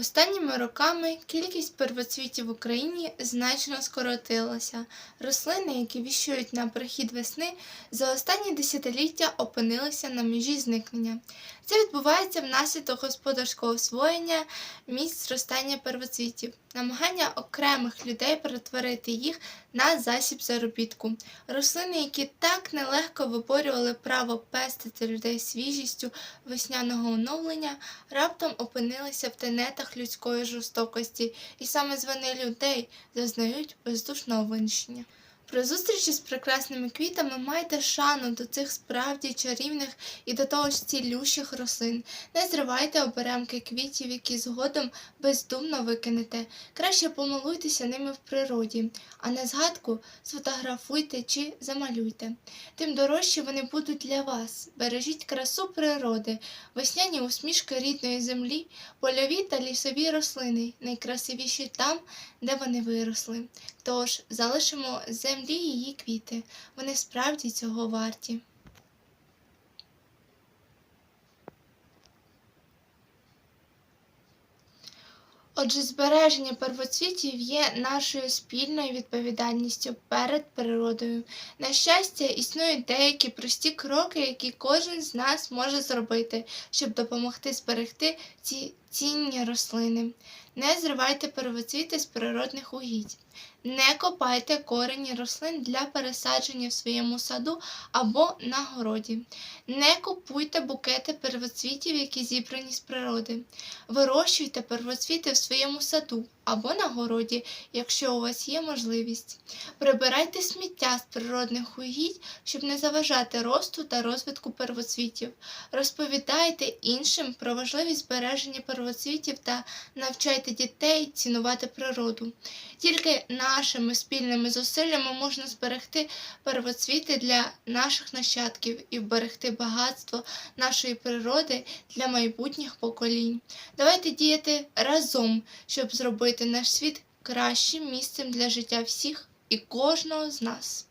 останніми роками кількість первоцвітів в Україні значно скоротилася. Рослини, які віщують на прихід весни, за останні десятиліття опинилися на межі зникнення. Це відбувається внаслідок господарського освоєння місць зростання первоцвітів, намагання окремих людей перетворити їх на засіб заробітку. Рослини, які так нелегко виборювали право пестити людей свіжістю весняного оновлення, раптом опинилися в тенетах людської жорстокості, і саме з вини людей зазнають бездушного винищення. При зустрічі з прекрасними квітами майте шану до цих справді чарівних і до того ж цілющих рослин. Не зривайте оберемки квітів, які згодом бездумно викинете. Краще помилуйтеся ними в природі, а на згадку сфотографуйте чи замалюйте. Тим дорожчі вони будуть для вас. Бережіть красу природи, весняні усмішки рідної землі, польові та лісові рослини, найкрасивіші там, де вони виросли. Тож залишимо землі її квіти. Вони справді цього варті. Отже, збереження первоцвітів є нашою спільною відповідальністю перед природою. На щастя, існують деякі прості кроки, які кожен з нас може зробити, щоб допомогти зберегти ці цінні рослини. Не зривайте первоцвіти з природних угідь. Не копайте корені рослин для пересадження в своєму саду або на городі. Не купуйте букети первоцвітів, які зібрані з природи. Вирощуйте первоцвіти в своєму саду або на городі, якщо у вас є можливість. Прибирайте сміття з природних угідь, щоб не заважати росту та розвитку первоцвітів. Розповідайте іншим про важливість збереження первоцвітів та навчайте дітей цінувати природу. Тільки нашими спільними зусиллями можна зберегти первоцвіти для наших нащадків і вберегти багатство нашої природи для майбутніх поколінь. Давайте діяти разом, щоб зробити наш світ кращим місцем для життя всіх і кожного з нас.